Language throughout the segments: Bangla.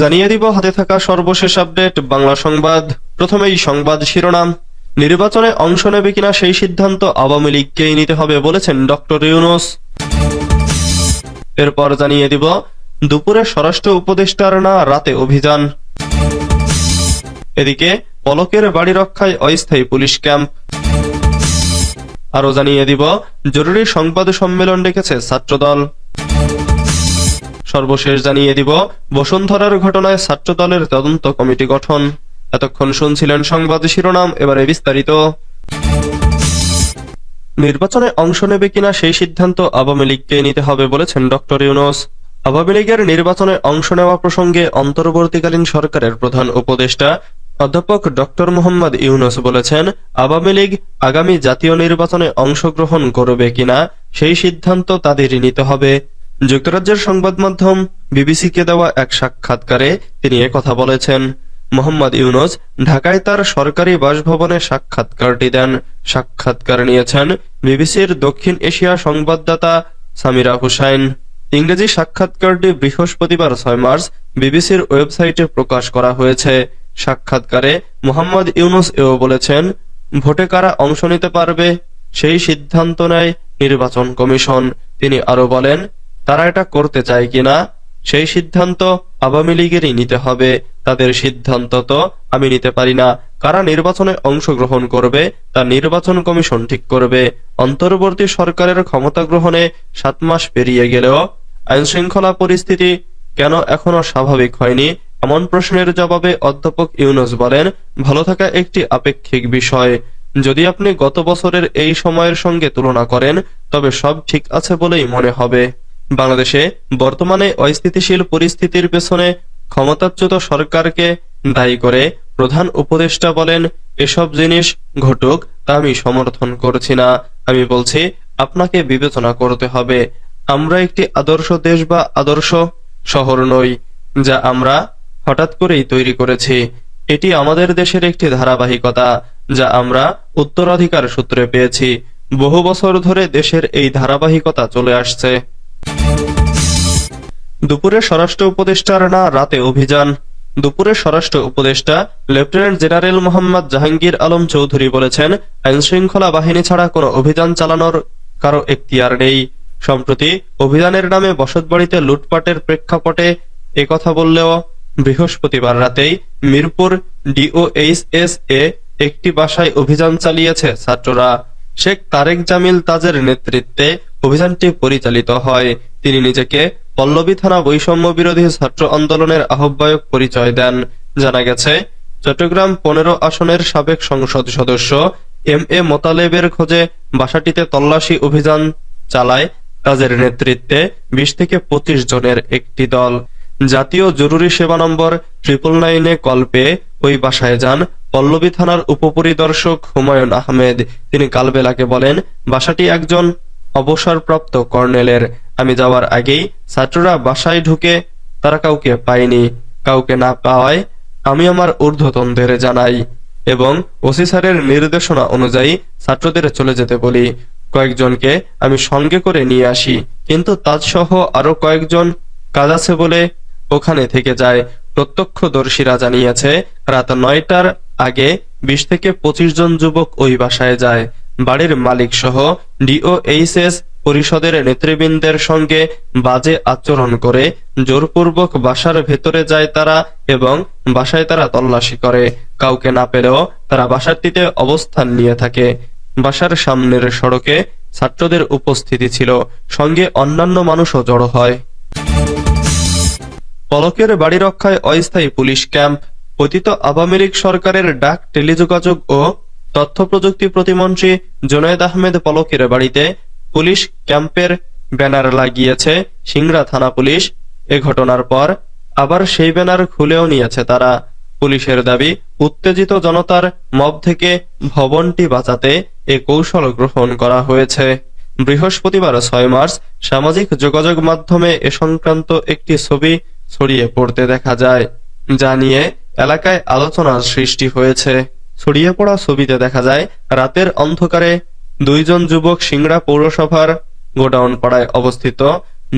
জানিয়ে দিব, হাতে থাকা সর্বশেষ আপডেট, বাংলা সংবাদ। প্রথমেই সংবাদ শিরোনাম। নির্বাচনে অংশ নেবে কিনা সেই সিদ্ধান্ত আওয়ামী লীগকেই নিতে হবে বলেছেন ডক্টর ইউনুস। এরপর জানিয়ে দিব, দুপুরে স্বরাষ্ট্র উপদেষ্টার না রাতে অভিযান। এদিকে, পলকের বাড়ি রক্ষায় অস্থায়ী পুলিশ ক্যাম্প। আরও জানিয়ে দিব, জরুরি সংবাদ সম্মেলন ডেকেছে ছাত্রদল। সর্বশেষ জানিয়ে দিব, বসুন্ধরার ঘটনায় ছাত্রদলের তদন্ত কমিটি গঠন। এতক্ষণ শুনছিলেন সংবাদ শিরোনাম, এবারে বিস্তারিত। নির্বাচনে অংশ নেবে কিনা সেই সিদ্ধান্ত আওয়ামী লীগকে নিতে হবে বলেছেন ডক্টর ইউনুস। আওয়ামী লীগের নির্বাচনে অংশ নেওয়া প্রসঙ্গে অন্তর্বর্তীকালীন সরকারের প্রধান উপদেষ্টা অধ্যাপক ডক্টর মোহাম্মদ ইউনুস বলেছেন, আওয়ামী লীগ আগামী জাতীয় নির্বাচনে অংশগ্রহণ করবে কিনা সেই সিদ্ধান্ত তাদেরই নিতে হবে। যুক্তরাজ্যের সংবাদ মাধ্যম বিবিসিকে দেওয়া এক সাক্ষাৎকারে তিনি কথা বলেছেন। মোহাম্মদ ইউনুস ঢাকায় তার সরকারি বাসভবনে সাক্ষাৎকারটি দেন। সাক্ষাৎকার নিয়েছেন বিবিসির দক্ষিণ এশিয়া সংবাদদাতা সামিরা হুসাইন। ইংরেজি সাক্ষাৎকারটি বৃহস্পতিবার ছয় মার্চ বিবিসির ওয়েবসাইটে প্রকাশ করা হয়েছে। সাক্ষাৎকারে মোহাম্মদ ইউনুস এও বলেছেন, ভোটে কারা অংশ নিতে পারবে সেই সিদ্ধান্ত নেয় নির্বাচন কমিশন। তিনি আরও বলেন তারা এটা করতে চায় কিনা, সেই সিদ্ধান্ত আওয়ামী লীগেরই নিতে হবে। তাদের সিদ্ধান্ত তো আমি নিতে পারি না। কারা নির্বাচনে অংশগ্রহণ করবে, তা নির্বাচন কমিশন ঠিক করবে। অন্তর্বর্তী সরকারের ক্ষমতা গ্রহণে সাত মাস পেরিয়ে গেলেও আইন শৃঙ্খলা পরিস্থিতি কেন এখনও স্বাভাবিক হয়নি, এমন প্রশ্নের জবাবে অধ্যাপক ইউনুস বলেন, ভালো থাকা একটি আপেক্ষিক বিষয়। যদি আপনি গত বছরের এই সময়ের সঙ্গে তুলনা করেন, তবে সব ঠিক আছে বলেই মনে হবে। বাংলাদেশে বর্তমানে অস্থিতিশীল পরিস্থিতির পেছনে ক্ষমতাচ্যুত সরকারকে দায়ী করে প্রধান উপদেষ্টা বলেন, এসব জিনিস ঘটুক তা আমি সমর্থন করছি না। আমি বলছি, আপনাকে বিবেচনা করতে হবে। আমরা একটি আদর্শ দেশ বা আদর্শ শহর নই, যা আমরা হঠাৎ করেই তৈরি করেছি। এটি আমাদের দেশের একটি ধারাবাহিকতা, যা আমরা উত্তরাধিকার সূত্রে পেয়েছি। বহু বছর ধরে দেশের এই ধারাবাহিকতা চলে আসছে। দুপুরে স্বরাষ্ট্র উপদেষ্টার না রাতে অভিযান? দুপুরে স্বরাষ্ট্র উপদেষ্টা, লেফটেন্যান্ট জেনারেল মোহাম্মদ জাহাঙ্গীর আলম চৌধুরী বলেছেন আইন শৃঙ্খলা বাহিনী ছাড়া কোনো অভিযান চালানোর কারও এখতিয়ার নেই। সম্প্রতি অভিযানের নামে বসতবাড়িতে লুটপাটের প্রেক্ষাপটে একথা বললেও বৃহস্পতিবার রাতেই মিরপুর ডিওএইচএস এ একটি বাসায় অভিযান চালিয়েছে ছাত্ররা। শেখ তারেক জামিল তাজের নেতৃত্বে অভিযানটি পরিচালিত হয়। তিনি নিজেকে পল্লবী থানা বৈষম্য বিরোধী ছাত্র আন্দোলনের আহ্বায়ক পরিচয় দেন। জানা গেছে, চট্টগ্রাম পনেরো আসনের সাবেক সংসদ সদস্য এম এ মোতালেবের খোঁজে বাসাটিতে তল্লাশি অভিযান চালায়। তাজের নেতৃত্বে বিশ থেকে পঁচিশ জনের একটি দল। জাতীয় জরুরি সেবা নম্বর ট্রিপল নাইনে কল পেয়ে ওই বাসায় যান পল্লবী থানার উপপরিদর্শক হুমায়ুন আহমেদ। তিনি কালবেলাকে বলেন, বাসাটি একজন অবসরপ্রাপ্ত কর্নেলের। আমি যাওয়ার আগেই ছাত্ররা বাসায় ঢুকে তারা কাউকে পায়নি, কাউকে না পাওয়ায় আমি আমার ঊর্ধ্বতনদের জানাই এবং ওসি স্যারের নির্দেশনা অনুযায়ী ছাত্রদের চলে যেতে বলি। কয়েকজনকে আমি সঙ্গে করে নিয়ে আসি, কিন্তু তাজসহ আরও কয়েকজন কাজ আছে বলে ওখানে থেকে যায়। প্রত্যক্ষদর্শীরা জানিয়েছে, রাত নয়টার আগে বিশ থেকে পঁচিশ জন যুবক ওই বাসায় যায়। বাড়ির মালিক সহ ডিওএইচএস পরিষদের নেতৃবৃন্দের সঙ্গে বাজে আচরণ করে, জোরপূর্বক বাসার ভেতরে যায় তারা এবং বাসায় তারা তল্লাশি করে। কাউকে না পেলেও তারা বাসাটিতে অবস্থান নিয়ে থাকে। বাসার সামনের সড়কে ছাত্রদের উপস্থিতি ছিল। সঙ্গে অন্যান্য মানুষও জড়ো হয়। পলকের বাড়ি রক্ষায় অস্থায়ী পুলিশ ক্যাম্প। পতিত আওয়ামী লীগ সরকারের ডাক, টেলিযোগাযোগ ও তথ্য প্রযুক্তি প্রতিমন্ত্রী জোনায়েদ আহমেদ পলকের বাড়িতে পুলিশ ক্যাম্পের ব্যানার লাগিয়েছে। সিংড়া থানা পুলিশ এ ঘটনার পর আবার সেই ব্যানার খুলেও নিয়েছে তারা। পুলিশের দাবি, উত্তেজিত জনতার মব থেকে ভবনটি বাঁচাতে এ কৌশল গ্রহণ করা হয়েছে। বৃহস্পতিবার ছয় মার্চ সামাজিক যোগাযোগ মাধ্যমে এ সংক্রান্ত একটি ছবি ছড়িয়ে পড়তে দেখা যায়, যা নিয়ে এলাকায় আলোচনার সৃষ্টি হয়েছে। ছড়িয়ে পড়া ছবিতে দেখা যায়, রাতের অন্ধকারে দুইজন যুবক সিংড়া পৌরসভার গোডাউন পাড়ায় অবস্থিত।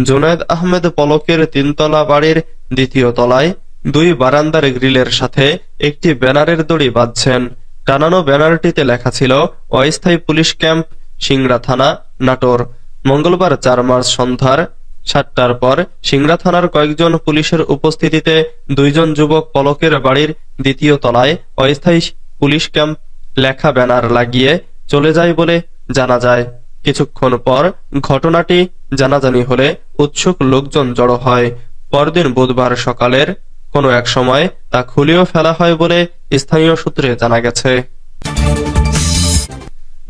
জুনায়েদ আহমেদ পলকের তিনতলা বাড়ির দ্বিতীয় তলায় দুই বারান্দার গ্রিলের সাথে একটি ব্যানারের দড়ি বাঁধছেন। টানানো ব্যানারটিতে লেখা ছিল, অস্থায়ী পুলিশ ক্যাম্প, সিংড়া থানা, নাটোর। মঙ্গলবার চার মার্চ সন্ধ্যার সাতটার পর সিংড়া থানার কয়েকজন পুলিশের উপস্থিতিতে দুইজন যুবক পলকের বাড়ির দ্বিতীয় তলায় অস্থায়ী পুলিশ ক্যাম্প লেখা ব্যানার লাগিয়ে চলে যায় বলে জানা যায়। কিছুক্ষণ পর ঘটনাটি জানাজানি হলে উৎসুক লোকজন জড়ো হয়। পরদিন বুধবার সকালের কোনো এক সময় তা খুলেও ফেলা হয় বলে স্থানীয় সূত্রে জানা গেছে।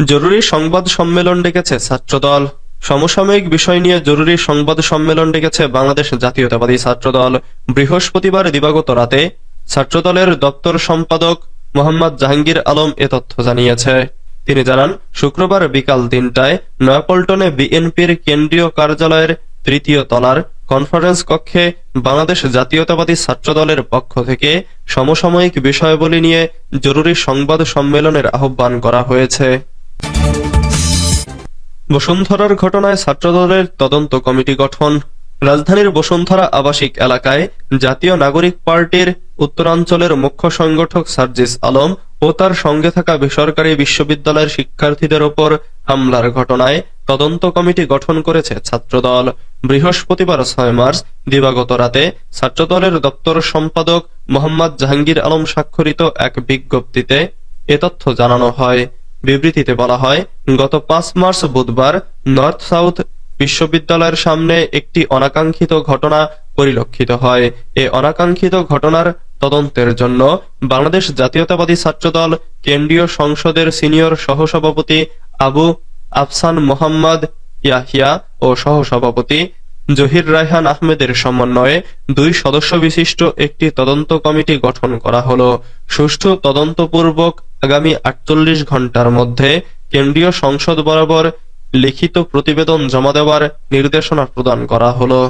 জরুরি সংবাদ সম্মেলন ডেকেছে ছাত্রদল। সমসাময়িক বিষয় নিয়ে জরুরি সংবাদ সম্মেলন ডেকেছে বাংলাদেশ জাতীয়তাবাদী ছাত্রদল। বৃহস্পতিবার দিবাগত রাতে ছাত্রদলের দপ্তর সম্পাদক মোহাম্মদ জাহাঙ্গীর আলম এ তথ্য জানিয়েছে। তিনি জানান, শুক্রবার বিকাল তিনটায় নয়াপল্টনে বিএনপির কেন্দ্রীয় কার্যালয়ের তৃতীয় তলার কনফারেন্স কক্ষে বাংলাদেশ জাতীয়তাবাদী ছাত্রদলের পক্ষ থেকে সমসাময়িক বিষয়াবলী নিয়ে জরুরি সংবাদ সম্মেলনের আহ্বান করা হয়েছে। বসুন্ধরার ঘটনায় ছাত্রদলের তদন্ত কমিটি গঠন। রাজধানীর বসুন্ধরা আবাসিক এলাকায় জাতীয় নাগরিক পার্টির উত্তরাঞ্চলের মুখ্য সংগঠক সার্জিস আলম ও তার সঙ্গে থাকা বেসরকারি বিশ্ববিদ্যালয়ের শিক্ষার্থীদের ওপর হামলার ঘটনায় তদন্ত কমিটি গঠন করেছে ছাত্রদল। বৃহস্পতিবার ছয় মার্চ, দিবাগত রাতে ছাত্রদলের দপ্তর সম্পাদক মোহাম্মদ জাহাঙ্গীর আলম স্বাক্ষরিত এক বিজ্ঞপ্তিতে এ তথ্য জানানো হয়। বিবৃতিতে বলা হয়, গত পাঁচ মার্চ বুধবার নর্থ সাউথ বিশ্ববিদ্যালয়ের সামনে একটি অনাকাঙ্ক্ষিত ঘটনা পরিলক্ষিত হয়। এ অনাকাঙ্ক্ষিত ঘটনার তদন্তের জন্য বাংলাদেশ জাতীয়তাবাদী ছাত্রদল কেন্দ্রীয় সংসদের সিনিয়র সহসভাপতি আবু আফসান মোহাম্মদ ইয়াহিয়া ও সহসভাপতি জহির রায়হান আহমেদের সমন্বয়ে দুই সদস্য বিশিষ্ট একটি তদন্ত কমিটি গঠন করা হলো। সুষ্ঠু তদন্তপূর্বক আগামী আটচল্লিশ ঘণ্টার মধ্যে কেন্দ্রীয় সংসদ বরাবর লিখিত প্রতিবেদন জমা দেওয়ার নির্দেশনা প্রদান করা হলো।